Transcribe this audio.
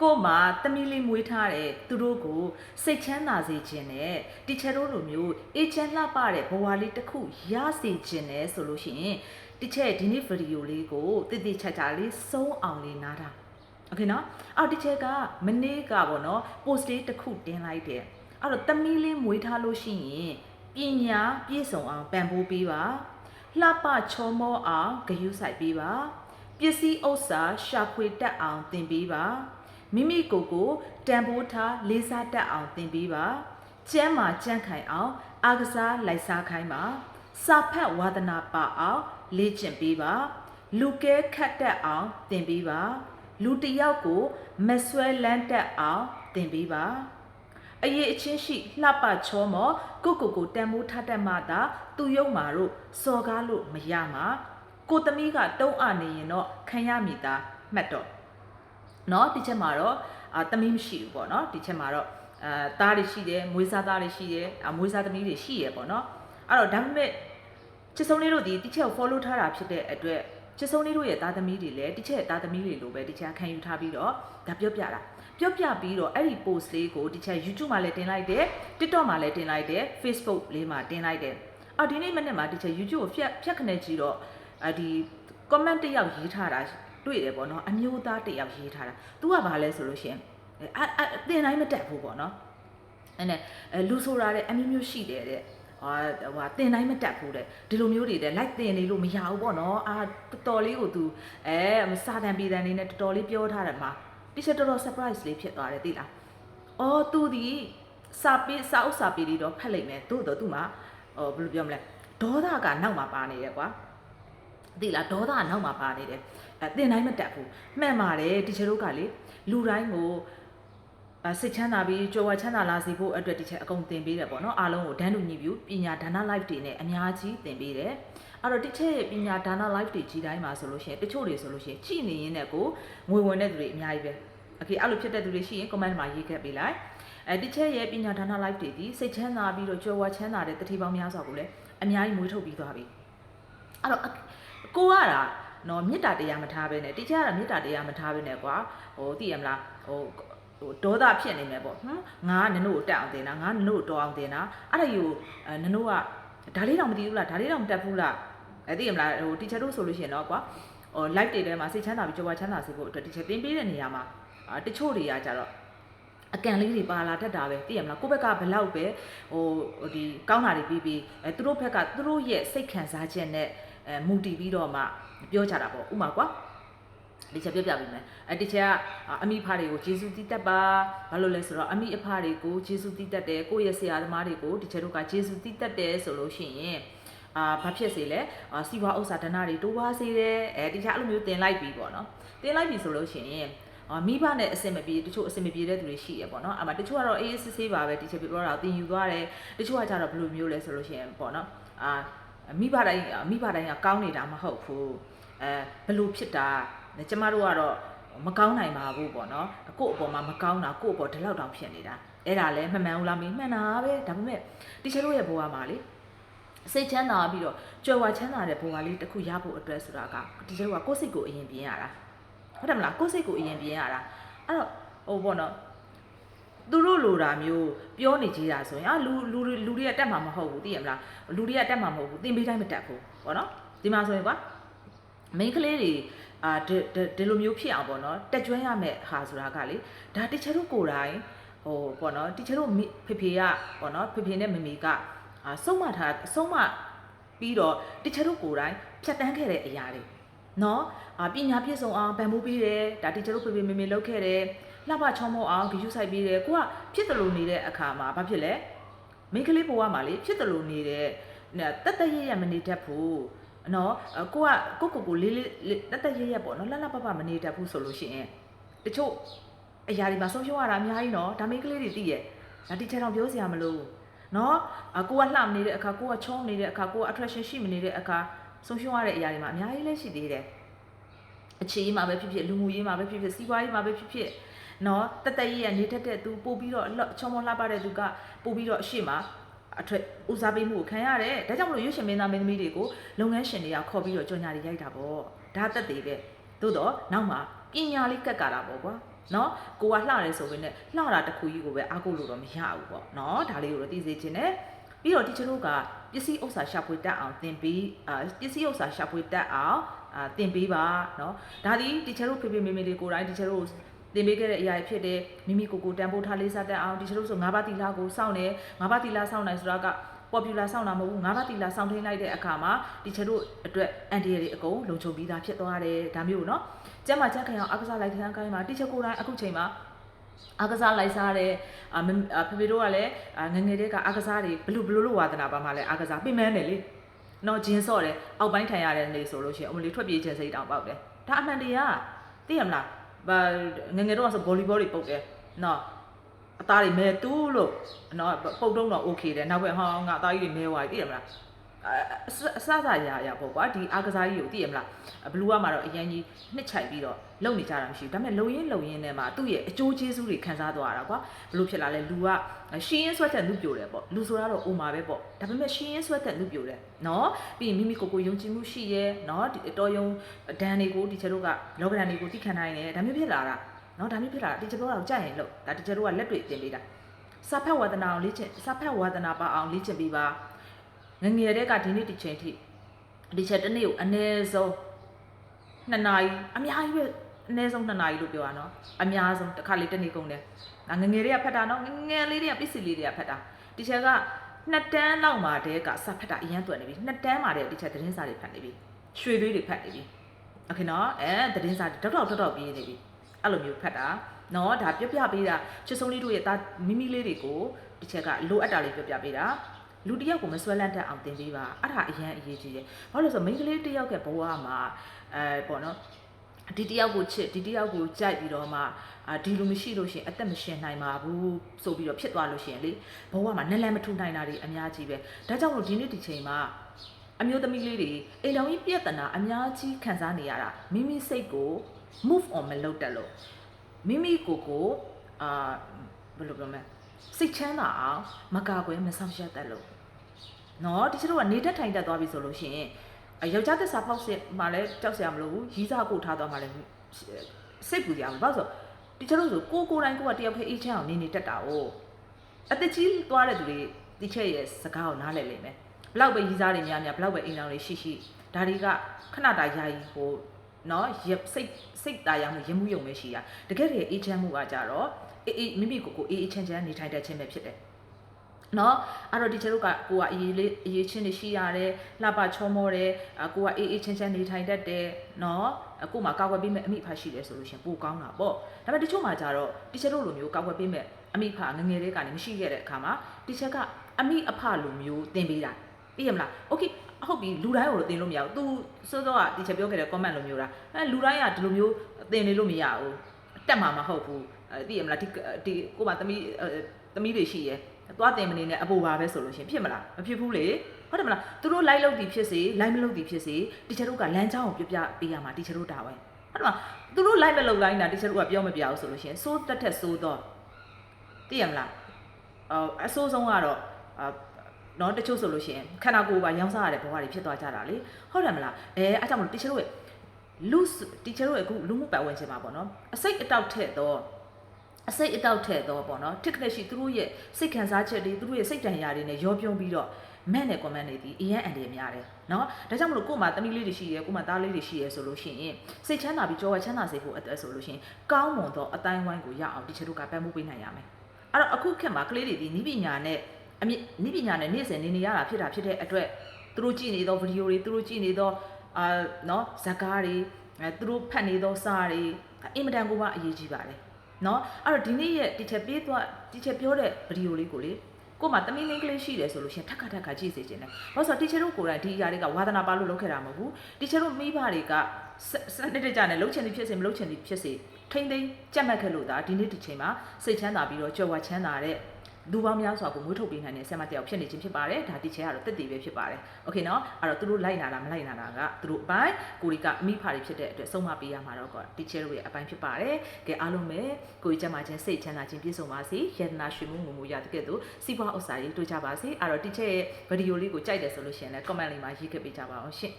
ကို့မှာတမီလေးမွေးထားတဲ့သူတို့ကိုစိတ်ချမ်းသာစေခြင်းနဲ့တီချာတို့လိုမျိုးအေးချမ်းလှပတဲ့ဘဝလေးတစ်ခုရစေခြင်းနဲ့ဆိုလို့ရှိရင်တီချာရဲ့ဒီနေ့ဗီဒီယိုလေးကိုတည်တည်ချာချာလေးစုံအောင်လေးနားတာโอเคနော်အော်တီချာကမနေ့ကပေါ့နော် post လေးတစ်ခုတင်လိုက်တယ်အဲ့တော့တမီလေးမွေးထားလို့ရှိရင်ပညာပြည့်စုံအောင်ပံ့ပိုးပေးပါလှပချောမောအောင်ဂရုစိုက်ပေးပါပစ္စည်းဥစ္စာရှာဖွေတတ်အောင်သင်ပေးပါ မိမိကိုယ်ကိုတန်ဖိုးထားလေးစားတတ်အောင်သင်ပေးပါကျမ်းမာကြံ့ခိုင်အောင်အာကစားလိုက်စားခိုင်းပါစာဖတ်ဝါဒနာပါအောင်လေ့ကျင့်ပေးပါလူကဲခတ်တတ်အောင်သင်ပေးပါလူတစ်ယောက်ကိုမဆွဲလန်းတတ်အောင်သင်ပေးပါအရေးအချင်းရှိလှပချောမောကိုကိုကိုတန်မိုးထားတတ်မှသာသူယုံမာတို့စော်ကားလို့မရမှာကိုသမီးကတုံးအနေရင်တော့ခံရမိတာမှတ်တော့ เนาะဒီချက်မှာတော့အာသမီးမရှိဘူးပေါ့เนาะဒီချက်မှာတော့အာသားတွေရှိတယ်မွေးစားသားတွေရှိတယ်အမွေးစားသမီးတွေရှိရပေါ့เนาะအဲ့တော့ဒါပေမဲ့ချစ်ဆုံးလေးတို့ဒီတိချက်ကို follow ထားတာဖြစ်တဲ့အတွက်ချစ်ဆုံးလေးတို့ရဲ့သားသမီးတွေလည်းတိချက်ရဲ့သားသမီးတွေလိုပဲတိချက်ခံယူထားပြီးတော့ဒါပြောပြတာပြောပြပြီးတော့အဲ့ဒီ post လေးကိုတိချက် YouTube မှာလည်းတင်လိုက်တယ် TikTok မှာလည်းတင်လိုက်တယ် Facebook လေးမှာတင်လိုက်တယ်အော်ဒီနေ့မနေ့မှာတိချက် YouTube ကိုဖြတ်ဖြတ်ခနဲ့ကြည့်တော့အဒီ comment တစ်ယောက်ရေးထားတာ တွေ့တယ်ပေါ့နော်အမျိုးသားတစ်ယောက်ရေးထားတာ။ तू ကဘာလဲဆိုလို့ရှိရင်အဲအအတင်တိုင်းမတက်ဘူးပေါ့နော်။အဲ့နဲ့အဲလူဆိုတာတဲ့အမျိုးမျိုးရှိတယ်တဲ့။ဟာဟိုတင်တိုင်းမတက်ဘူးတဲ့။ဒီလိုမျိုးတွေတဲ့ like တင်နေလို့မရဘူးပေါ့နော်။အာတော်တော်လေးကို तू အဲစာတန်ပြည်တန်လေးနဲ့တော်တော်လေးပြောထားတယ်မှာ။တိချက်တော်တော် surprise လေးဖြစ်သွားတယ်သိလား။အော် तू ဒီစာပေးစာအုပ်စာပေတွေတော့ဖတ်လိုက်မယ်။သို့တော့ तू မှာဟိုဘယ်လိုပြောမလဲ။ဒေါသကနောက်မှာပါနေတယ်ကွာ။ သိလားဒေါသကနောက်မှာပါနေတယ်အဲတင်တိုင်းမတက်ဘူးမှန်ပါတယ်တီချာတို့ကလေလူတိုင်းကိုအဲစိတ်ချမ်းသာပြီးကြွယ်ဝချမ်းသာလာစေဖို့အတွက်တီချာအကုန်တင်ပေးတယ်ပေါ့နော်အားလုံးကိုဒန်းတူညီပြူပညာဒါန live တွေနဲ့အများကြီးတင်ပေးတယ်အဲ့တော့တီချာရဲ့ပညာဒါန live တွေကြီးတိုင်းမှာဆိုလို့ရှိရင်တချို့တွေဆိုလို့ရှိရင်ကြည်နေရင်းနဲ့ကိုငွေဝင်တဲ့သူတွေအများကြီးပဲโอเคအဲ့လိုဖြစ်တဲ့သူတွေရှိရင် comment မှာရေးခဲ့ပေးလိုက်အဲတီချာရဲ့ပညာဒါန live တွေဒီစိတ်ချမ်းသာပြီးတော့ကြွယ်ဝချမ်းသာတဲ့တတိပေါင်းများစွာကိုလည်းအများကြီးမွေးထုတ်ပြီးသွားပြီအဲ့တော့ ကိုကတာနော်မေတ္တာတရားမထားဘဲနဲ့တိကျတာမေတ္တာတရားမထားဘဲနဲ့ကွာဟိုသိရမလားဟိုဟိုဒေါသဖြစ်နေမယ်ပေါ့ဟမ်ငါကနင်တို့ကိုတက်အောင်တင်တာငါနင်တို့ကိုတော်အောင်တင်တာအဲ့ဒါယူအဲနင်တို့ကဒါလေးတော့မသိဘူးလားဒါလေးတော့မတက်ဘူးလားအဲသိရမလားဟိုတီချာတို့ဆိုလို့ရှိရင်တော့ကွာဟို live တွေထဲမှာစိတ်ချမ်းသာပြီးကြောပါချမ်းသာစေဖို့အတွက်တီချာတင်ပေးတဲ့နေရာမှာအာတချို့တွေကကြတော့အကန်လေးတွေပါလာတတ်တာပဲသိရမလားကိုယ့်ဘက်ကဘလောက်ပဲဟိုဒီကောင်းတာတွေပြီးပြီးအဲသူတို့ဘက်ကသူတို့ရဲ့စိတ်ခံစားချက်နဲ့ အဲမူတည်ပြီးတော့မှပြောကြတာပေါ့ဥမာကွာဒီချက်ပြောပြပေးမယ်အဲဒီချက်ကအမိဖားတွေကိုဂျေစုတီးတက်ပါဘာလို့လဲဆိုတော့အမိအဖားတွေကိုဂျေစုတီးတက်တယ်ကိုယ့်ရဲ့ဆရာသမားတွေကိုဒီချက်တို့ကဂျေစုတီးတက်တယ်ဆိုလို့ရှိရင်အာဘာဖြစ်စေလဲအာစီဝါဥစ္စာဒနာတွေတိုးပွားစေတယ်အဲဒီချက်အဲ့လိုမျိုးတင်လိုက်ပြီပေါ့နော်တင်လိုက်ပြီဆိုလို့ရှိရင်အာမိဘနဲ့အဆင်မပြေတချို့အဆင်မပြေတဲ့သူတွေရှိရပေါ့နော်အမှတချို့ကတော့အေးအေးဆေးဆေးပါပဲဒီချက်ပြောတာတင်ယူသွားတယ်တချို့ကကြတော့ဘယ်လိုမျိုးလဲဆိုလို့ရှိရင်ပေါ့နော်အာ မိဘတိုင်းမိဘတိုင်းကကောင်းနေတာမဟုတ်ဘူးအဲဘယ်လိုဖြစ်တာကျမတို့ကတော့မကောင်းနိုင်ပါဘူးပေါ့နော်ကို့အပေါ်မှာမကောင်းတာကို့အပေါ်ဒီလောက်တောင်ဖြစ်နေတာအဲ့ဒါလည်းမမှန်ဘူးလားမင်းမှန်တာပဲဒါပေမဲ့တီချာတို့ရဲ့ဘဝမှာလေစိတ်ချမ်းသာပြီးတော့ကြွယ်ဝချမ်းသာတဲ့ဘဝလေးတစ်ခုရဖို့အတွက်ဆိုတာကတီချာတို့ကကိုယ့်စိတ်ကိုအရင်ပြင်ရတာဟုတ်တယ်မလားကိုယ့်စိတ်ကိုအရင်ပြင်ရတာအဲ့တော့ဟိုပေါ့နော် သူတို့လိုတာမျိုးပြောနေကြတာဆိုရင်အာလူလူလူတွေကတက်မှာမဟုတ်ဘူးသိရမလားလူတွေကတက်မှာမဟုတ်ဘူးသင်ပေးတိုင်းမတက်ဘူးပေါ့နော်ဒီမှာဆိုရင်ကွာမိန်းကလေးတွေအာဒီဒီလိုမျိုးဖြစ်အောင်ပေါ့နော်တက်ကျွမ်းရမယ်ဟာဆိုတာကလေဒါတချင်တို့ကိုယ်တိုင်ဟိုပေါ့နော်တချင်တို့ဖေဖေကပေါ့နော်ဖေဖေနဲ့မမေကအာဆုံးမထားဆုံးမပြီးတော့တချင်တို့ကိုယ်တိုင်ဖြတ်တန်းခဲ့တဲ့အရာတွေနော်အာပညာပြည့်စုံအောင်ဗန်မိုးပေးတယ်ဒါတချင်တို့ဖေဖေမေမေလုပ်ခဲ့တယ် လှပချောမောအောင်ဂရုစိုက်ပေးတယ်ကိုကဖြစ်တယ်လို့နေတဲ့အခါမှာဘာဖြစ်လဲမိန်းကလေးဘဝမှာလေဖြစ်တယ်လို့နေတဲ့တက်တက်ရရမနေတတ်ဘူးနော်ကိုကကိုကိုကိုလေးလေးတက်တက်ရရပေါ့နော်လှလှပပမနေတတ်ဘူးဆိုလို့ရှိရင်တချို့အရာတွေမှာဆုံးရှုံးရတာအများကြီးနော်ဒါမိန်းကလေးတွေသိရဲ့ဒါတီချာတောင်ပြောစရာမလိုနော်အကိုကလှမနေတဲ့အခါကိုကချောင်းနေတဲ့အခါကိုက attraction ရှိမနေတဲ့အခါဆုံးရှုံးရတဲ့အရာတွေမှာအများကြီးလည်းရှိသေးတယ် အခြေရေးမှာပဲဖြစ်ဖြစ်လူမှုရေးမှာပဲဖြစ်ဖြစ်စီးပွားရေးမှာပဲဖြစ်ဖြစ်နော်တက်တက်ရေးရနေတတ်တဲ့သူပို့ပြီးတော့ချောင်းမလှပတဲ့သူကပို့ပြီးတော့အရှိမအထွတ်ဦးစားပေးမှုကိုခံရတယ်ဒါကြောင့်မလို့ရွှေရှင်မင်းသားမင်းသမီးတွေကိုလုပ်ငန်းရှင်တွေကခေါ်ပြီးတော့ကြော်ညာတွေရိုက်တာပေါ့ဒါသက်သေးပဲသို့တော့နောက်မှာပညာလေးကက်ကလာပေါ့ကွာနော်ကိုကလှတယ်ဆိုပေမဲ့လှတာတစ်ခုကြီးကိုပဲအားကိုးလို့တော့မရဘူးပေါ့နော်ဒါလေးကိုတော့သိစေချင်တယ်ပြီးတော့တီချာတို့ကပစ္စည်းဥစ္စာရှာဖွေတတ်အောင်သင်ပေးအာပစ္စည်းဥစ္စာရှာဖွေတတ်အောင် အာသင်ပေးပါနော်ဒါဒီတီချာတို့ဖေဖေမေမေလေးကိုယ်တိုင်တီချာတို့တင်ပေးခဲ့တဲ့အရာတွေဖြစ်တဲ့မိမိကိုယ်ကိုတန်ဖိုးထားလေးစားတတ်အောင်ဒီချလို့ဆို၅ပါးတီလာကိုစောင့်နေ၅ပါးတီလာစောင့်နိုင်ဆိုတာက popular စောင့်တာမဟုတ်ဘူး၅ပါးတီလာစောင့်ထိန်လိုက်တဲ့အခါမှာဒီချတို့အတွက်အန်တီရီအကုန်လုံခြုံပြီးသားဖြစ်သွားတယ်ဒါမျိုးနော်ကျမ်းမာကျမ်းခံအောင်အကစားလိုက်တဲ့အခါမှာတီချကိုယ်တိုင်အခုချိန်မှာအကစားလိုက်စားတဲ့အမအဖေဖေတို့ကလည်းအာငယ်ငယ်တည်းကအကစားတွေဘလူဘလူလို့ဝါသနာပါမှလည်းအကစားပြင်မန်းတယ်လေ နော်ဂျင်းစော့တယ်အောက်ပိုင်းထိုင်ရတဲ့နေဆိုလို့ရှိရင်အမလီထွက်ပြေးခြင်းစိတ်တောင်ပေါက်တယ်ဒါအမှန်တရားသိရမလားငငယ်တော့ဆိုဗောလီဘောတွေပုတ်တယ်နော်အသားတွေမဲတူးလို့နော်ပုတ်တော့တော့ okay တယ်နောက်ဘက်ဟောင်းကအသားကြီးတွေမဲသွားပြီသိရမလား အအစစရာရာပေါ့ကွာဒီအားကစားကြီးကိုသိရမလားဘလူးကမှာတော့အရင်ကြီးနှစ်ချိုက်ပြီးတော့လုံနေကြတာမရှိဘူးဒါပေမဲ့လုံရင်းလုံရင်းနဲ့မှာသူ့ရဲ့အကျိုးကျေးဇူးတွေခံစားသွားတာကွာဘလို့ဖြစ်လာလဲလူကရှင်းရင်းဆွဲတဲ့လူပြိုတယ်ပေါ့လူဆိုတာတော့အိုမာပဲပေါ့ဒါပေမဲ့ရှင်းရင်းဆွဲတဲ့လူပြိုတယ်နော်ပြီးရင်မိမိကိုယ်ကိုယုံကြည်မှုရှိရဲနော်ဒီတော်ယုံဒဏ်တွေကိုဒီချက်တို့ကလောကဒဏ်တွေကိုသိခံနိုင်တယ်ဒါမျိုးဖြစ်လာတာနော်ဒါမျိုးဖြစ်လာတာဒီချက်တို့ကတော့ကြိုက်ရင်လို့ဒါဒီချက်တို့ကလက်တွေတင်ပေးတာစာဖတ်ဝါဒနာအောင်လေ့ကျင့်စာဖတ်ဝါဒနာပါအောင်လေ့ကျင့်ပြီးပါ ငငယ်တဲ့ကဒီနေ့ဒီချိန်ထိဒီချက်တစ်နေ့ကိုအနည်းဆုံး2နာရီအများကြီးပဲအနည်းဆုံး2နာရီလို့ပြောရနော်အများဆုံးတစ်ခါလေးတစ်နေ့ကုန်တယ်ငငယ်တွေကဖတ်တာနော်ငငယ်လေးတွေကပစ္စည်းလေးတွေကဖတ်တာဒီချက်ကနှစ်တန်းလောက်မှာတည်းကစာဖတ်တာအရန်တွက်နေပြီနှစ်တန်းမှာတည်းဒီချက်သတင်းစာတွေဖတ်နေပြီရွှေသွေးတွေဖတ်နေပြီโอเคနော်အဲသတင်းစာတွေတောက်တောက်တောက်တောက်ပြေးနေပြီအဲ့လိုမျိုးဖတ်တာနော်ဒါပြပြပေးတာချစ်ဆုံးလေးတို့ရဲ့ဒါမိမိလေးတွေကိုဒီချက်ကလိုအပ်တာလေးပြပြပေးတာ လူတစ်ယောက်ကိုမဆွဲလန့်တတ်အောင်တင်ပေးပါအဲ့ဒါအရင်အရေးကြီးတယ်ဘာလို့လဲဆိုတော့မိန်းကလေးတစ်ယောက်ကဘဝမှာအဲပေါ့နော်ဒီတယောက်ကိုချစ်ဒီတယောက်ကိုကြိုက်ပြီးတော့မှအာဒီလိုမရှိလို့ရှရင်အသက်မရှင်နိုင်ပါဘူးဆိုပြီးတော့ဖြစ်သွားလို့ရှရင်လေဘဝမှာနလန်မထူနိုင်တာတွေအများကြီးပဲဒါကြောင့်မလို့ဒီနေ့ဒီချိန်မှာအမျိုးသမီးလေးတွေအိမ်တော်ကြီးပြဿနာအများကြီးခံစားနေရတာမိမိစိတ်ကို move on မလုပ်တတ်လို့မိမိကိုယ်ကိုအာဘယ်လိုပြောမလဲစိတ်ချမ်းသာအောင်မကာကွယ်မဆောင်ရှက်တတ်လို့ နော်တချို့ကနေတက်ထိုင်တက်သွားပြီဆိုလို့ရှိရင်အယောက်ျားသစ္စာဖောက်စစ်မှလည်းကြောက်စရာမလိုဘူးရီးစားကိုထားသွားမှလည်းစိတ်ပူကြအောင်ဘာလို့ဆိုတချို့ဆိုကိုကိုတိုင်းကိုကတယောက်ဖက်အေးချမ်းအောင်နေနေတက်တာ哦အသက်ကြီးသွားတဲ့သူတွေတိချက်ရဲ့စကားကိုနားလည်လိမ့်မယ်ဘလောက်ပဲရီးစားတွေများများဘလောက်ပဲအိမ်အောင်တွေရှိရှိဒါတွေကခဏတာယာယီဟိုနော်ရစိတ်စိတ်တာယာမှုရင်မှုယုံပဲရှိတာတကယ်တည်းအေးချမ်းမှုကကြတော့အေးအေးမိမိကိုယ်ကိုအေးအေးချမ်းချမ်းနေထိုင်တတ်ခြင်းပဲဖြစ်တယ် နော်အဲ့တော့ဒီချေတို့ကကိုကအရေးလေးအရေးချင်းတွေရှိရတယ်လှပချောမောတယ်အကိုကအေးအေးချမ်းချမ်းနေထိုင်တတ်တယ်နော်အကိုမှာကောက်ွယ်ပေးမဲ့အမိဖရှိတယ်ဆိုလို့ရှင်ပိုကောင်းတာပေါ့ဒါပေမဲ့တချို့မှာကြတော့ဒီချေတို့လိုမျိုးကောက်ွယ်ပေးမဲ့အမိဖငငယ်လေးကနေမရှိခဲ့တဲ့အခါမှာဒီချက်ကအမိအဖလိုမျိုးတင်ပေးတာသိရမလားโอเคဟုတ်ပြီလူတိုင်းကိုတော့တင်လို့မရဘူး तू စောစောကဒီချက်ပြောခဲ့တဲ့ comment လိုမျိုးလားအဲလူတိုင်းကဒီလိုမျိုးတင်နေလို့မရဘူးတက်မှာမဟုတ်ဘူးအဲသိရမလားဒီဒီကိုမသမီးသမီးတွေရှိရဲ သွားတင်မနေနဲ့အပူပါပဲဆိုလို့ရှင်ဖြစ်မလားမဖြစ်ဘူးလေဟုတ်တယ်မလားသူတို့လိုက်လို့ဒီဖြစ်စေလိုက်မလို့ဒီဖြစ်စေတီချာတို့ကလမ်းကြောင်းကိုပြပြပေးရမှာတီချာတို့တာပဲဟုတ်တယ်မလားသူတို့လိုက်မလို့လိုက်တာတီချာတို့ကပြောမပြဘူးဆိုလို့ရှင်စိုးတက်တက်စိုးတော့သိရမလားအော်အဆိုးဆုံးကတော့အာနော်တချို့ဆိုလို့ရှိရင်ခန္ဓာကိုယ်ပါရောင်းစားရတဲ့ဘဝတွေဖြစ်သွားကြတာလေဟုတ်တယ်မလားအဲအားကြောင့်မလို့တီချာတို့ရဲ့လူတီချာတို့ရဲ့အခုလူမှုပတ်ဝန်းကျင်မှာပေါ့နော်အစိတ်အတောက်ထက်တော့ အစိတ်အတောက်ထဲတော့ပေါ့နော် technique ရှိသူတို့ရဲ့စိတ်ခံစားချက်တွေသူတို့ရဲ့စိတ်တန်ရာတွေနဲ့ရောပြုံးပြီးတော့မဲ့နဲ့ comment တွေဒီအရန်အန်တွေများတယ်နော်ဒါကြောင့်မလို့ကို့မှာသမီးလေးတွေရှိရယ်ကို့မှာသားလေးတွေရှိရယ်ဆိုလို့ရှိရင်စိတ်ချမ်းသာပြီးကြောဝချမ်းသာစေဖို့အတွက်ဆိုလို့ရှိရင်ကောင်းမွန်သောအတိုင်းဝိုင်းကိုရအောင်ဒီချက်တို့ကပံ့ပိုးပေးနိုင်ရမယ်အဲ့တော့အခုခေတ်မှာကလေးတွေဒီနိပညာနဲ့အမြင့်နိပညာနဲ့နေ့စဉ်နေနေရတာဖြစ်တာဖြစ်တဲ့အတွက်သူတို့ကြည့်နေသောဗီဒီယိုတွေသူတို့ကြည့်နေသောအာနော်ဇာတ်ကားတွေသူတို့ဖတ်နေသောစာတွေအင်မတန်ကိုပါအရေးကြီးပါတယ် เนาะအဲ့တော့ဒီနေ့ရဲ့တီချက်ပေးသွားတီချက်ပြောတဲ့ဗီဒီယိုလေးကိုလေကို့မှာတမီးလေးကလေးရှိတယ်ဆိုလို့ရှင်ထက်ခါထက်ခါကြည့်စေခြင်းတယ်။ဘာလို့ဆိုတော့တီချာတို့ကိုယ်တိုင်ဒီအရာတွေကဝါသနာပါလို့လုပ်ခဲ့တာမဟုတ်ဘူး။တီချာတို့မိဘတွေကစနစ်တကျနဲ့လှုပ်ချင်သည်ဖြစ်စေမလှုပ်ချင်သည်ဖြစ်စေထိမ့်သိမ်းကြက်မှတ်ခဲ့လို့ဒါဒီနေ့ဒီချိန်မှာစိတ်ချမ်းသာပြီးတော့ကြော်ဝါချမ်းသာတဲ့ လူပေါင်းများစွာကိုမွေးထုတ်ပေးနိုင်တဲ့ဆရာမတယောက်ဖြစ်နေခြင်းဖြစ်ပါတယ်ဒါတီချာကတော့တက်တည်ပဲဖြစ်ပါတယ်โอเคเนาะအဲ့တော့သူတို့လိုက်နာတာမလိုက်နာတာကသူတို့အပိုင်းကိုရီကအမိဖာတွေဖြစ်တဲ့အတွက်ဆုံးမပေးရမှာတော့ကတီချာတို့ရဲ့အပိုင်းဖြစ်ပါတယ်ကဲအားလုံးပဲကိုကြီးကျမချင်းစိတ်ချမ်းသာခြင်းပြည့်စုံပါစေယန္နာရွှေမှုငုံမှုရတဲ့ကဲ့သို့စီးပွားဥစ္စာတွေတွေ့ကြပါစေအဲ့တော့တီချာရဲ့ဗီဒီယိုလေးကိုကြိုက်တယ်ဆိုလို့ရှိရင်လည်း comment လေးမှာရေးခဲ့ပေးကြပါအောင်ရှင့်